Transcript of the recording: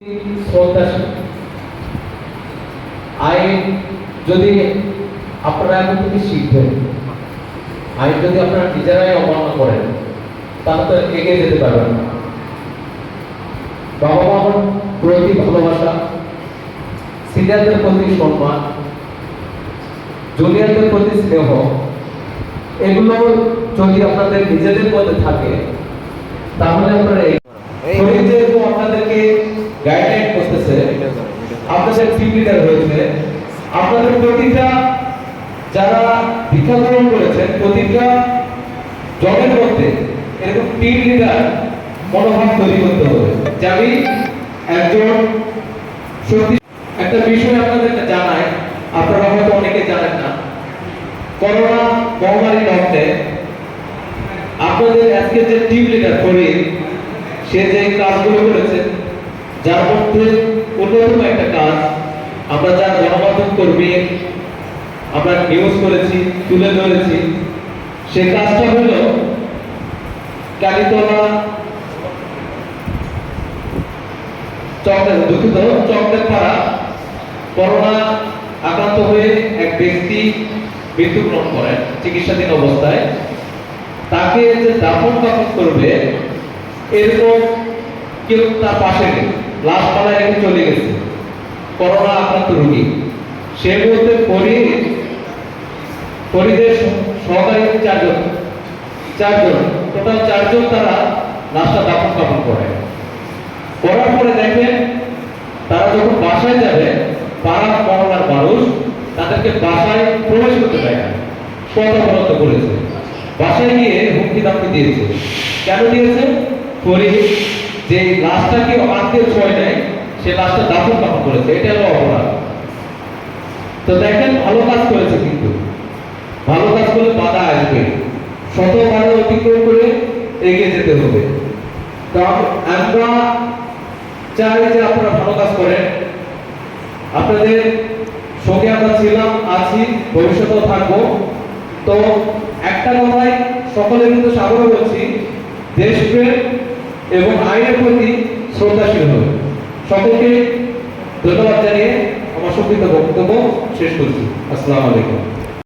শ্রদ্ধাশীল আইন যদি আপনারা এখন থেকে শিখবেন, আইন যদি আপনারা নিজেরাই অমান্য করেন, তাহলে তো এগিয়ে যেতে পারবেন না। বাবা মার প্রতি ভালোবাসা, সিনিয়রদের প্রতি সম্মান, জুনিয়রদের প্রতি স্নেহ, এগুলো যদি আপনাদের নিজেদের মধ্যে থাকে, তাহলে আপনারা এই আপনাদের টিম লিডার হয়েছে। আপনাদের প্রতিটা যারা দীক্ষা গ্রহণ করেছেন, প্রতিটা জবের মধ্যে এরকম টিম লিডার মনোভাব তৈরি করতে হবে। যে আমি একজন সত্যি একটা বিষয় আপনাদেরকে জানাই, আপনারা হয়তো অনেকে জানেন না। করোনা মহামারী লকডে আপনাদের আজকে যে টিম লিডার ফরিদ সে যে কাজগুলো করেছে, যার মধ্যে আমরা যারা গণমাধ্যম কর্মী, আমরা নিউজ করেছি, তুলে ধরেছি, সে কাজটা হলো কালীতলা চকলেট, দুঃখিত, চকলেট পাড়া, করোনা আক্রান্ত হয়ে এক ব্যক্তি মৃত্যুবরণ করেন চিকিৎসাধীন অবস্থায়। তাকে যে দাফন কাফন করবে, এরকম কেউ তার পাশে নেই, লাশ পালায় রেখে চলে গেছে। করোনা আক্রান্ত রোগী। সে বলতে ফরিদের সহ- সহকারী চারজন চারজন, টোটাল চারজন তারা লাশটা দাফন কাফন করে। করার পরে দেখেন, তারা যখন বাসায় যাবে, পাড়া মহল্লার মানুষ তাদেরকে বাসায় প্রবেশ করতে দেয় না। কথা করেছে বাসায় গিয়ে হুমকি দামকি দিয়েছে। কেন দিয়েছে? ফরিদ যে লাশটাকে আত্মীয় ছয় নেয় সে লাশটা দাফন কাফন করেছে এটা হলো অপরাধ। তো দেখেন, ভালো কাজ করেছে কিন্তু। ভালো কাজ করলে বাধা আসবে। শত বাধা অতিক্রম করে এগিয়ে যেতে হবে। তো আম- আমরা চাই যে আপনারা ভালো কাজ করেন। আপনাদের সঙ্গে আমরা ছিলাম, আছি, ভবিষ্যতেও থাকব। তো একটা কথাই সকলের কিন্তু সাগর বলছি দেশপ্রেম এবং আইনের প্রতি শ্রদ্ধাশীল হবে সকলকে ধন্যবাদ জানিয়ে আমার সংক্ষিপ্ত বক্তব্য শেষ করছি। আসসালামু আলাইকুম।